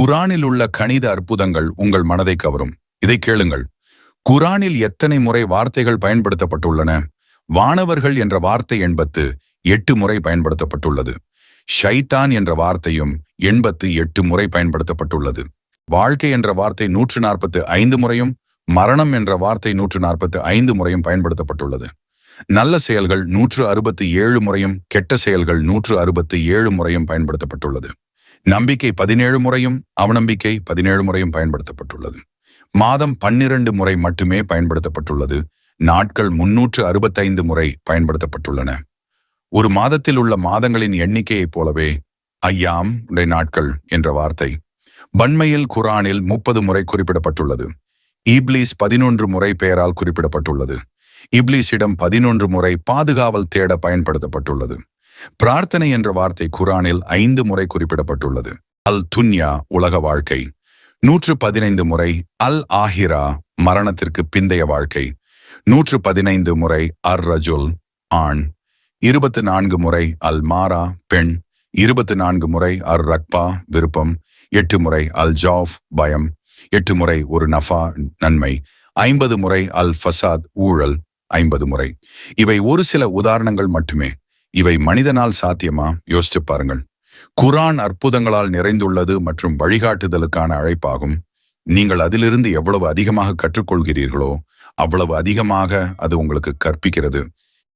குரானில் உள்ள கணித அற்புதங்கள் உங்கள் மனதை கவரும். இதை கேளுங்கள். குரானில் எத்தனை முறை வார்த்தைகள் பயன்படுத்தப்பட்டுள்ளன? வானவர்கள் என்ற வார்த்தை எண்பத்து எட்டு முறை பயன்படுத்தப்பட்டுள்ளது. ஷைத்தான் என்ற வார்த்தையும் எண்பத்து எட்டு முறை பயன்படுத்தப்பட்டுள்ளது. வாழ்க்கை என்ற வார்த்தை நூற்று நாற்பத்து ஐந்து முறையும் மரணம் என்ற வார்த்தை நூற்று நாற்பத்து ஐந்து முறையும் பயன்படுத்தப்பட்டுள்ளது. நல்ல செயல்கள் நூற்று அறுபத்தி ஏழு முறையும் கெட்ட செயல்கள் நூற்று அறுபத்தி ஏழு முறையும் பயன்படுத்தப்பட்டுள்ளது. நம்பிக்கை பதினேழு முறையும் அவநம்பிக்கை பதினேழு முறையும் பயன்படுத்தப்பட்டுள்ளது. மாதம் பன்னிரண்டு முறை மட்டுமே பயன்படுத்தப்பட்டுள்ளது. நாட்கள் முன்னூற்று அறுபத்தைந்து முறை பயன்படுத்தப்பட்டுள்ளன. ஒரு மாதத்தில் உள்ள மாதங்களின் எண்ணிக்கையைப் போலவே ஐயாம் உடைய நாட்கள் என்ற வார்த்தை பன்மையில் குரானில் முப்பது முறை குறிப்பிடப்பட்டுள்ளது. இப்லீஸ் பதினொன்று முறை பெயரால் குறிப்பிடப்பட்டுள்ளது. இப்லீஸிடம் பதினொன்று முறை பாதுகாவல் தேட பயன்படுத்தப்பட்டுள்ளது. பிரார்த்தனை என்ற வார்த்தை குரானில் ஐந்து முறை குறிப்பிடப்பட்டுள்ளது. அல் துன்யா உலக வாழ்க்கை. நூற்று பதினைந்து முறை அல் ஆஹிரா மரணத்திற்கு பிந்தைய வாழ்க்கை. நூற்று பதினைந்து முறை அர் ரஜுல் ஆண். இருபத்து நான்கு முறை அல் மாரா பெண். இருபத்து நான்கு முறை அர் ரக்பா விருப்பம். எட்டு முறை அல் ஜாஃப் பயம். எட்டு முறை ஒரு நஃபா நன்மை. ஐம்பது முறை அல் ஃபசாத் ஊழல். ஐம்பது முறை. இவை ஒரு சில உதாரணங்கள் மட்டுமே. இவை மனிதனால் சாத்தியமா? யோசிச்சு பாருங்கள். குரான் அற்புதங்களால் நிறைந்துள்ளது மற்றும் வழிகாட்டுதலுக்கான அழைப்பாகும். நீங்கள் அதிலிருந்து எவ்வளவு அதிகமாக கற்றுக்கொள்கிறீர்களோ அவ்வளவு அதிகமாக அது உங்களுக்கு கற்பிக்கிறது.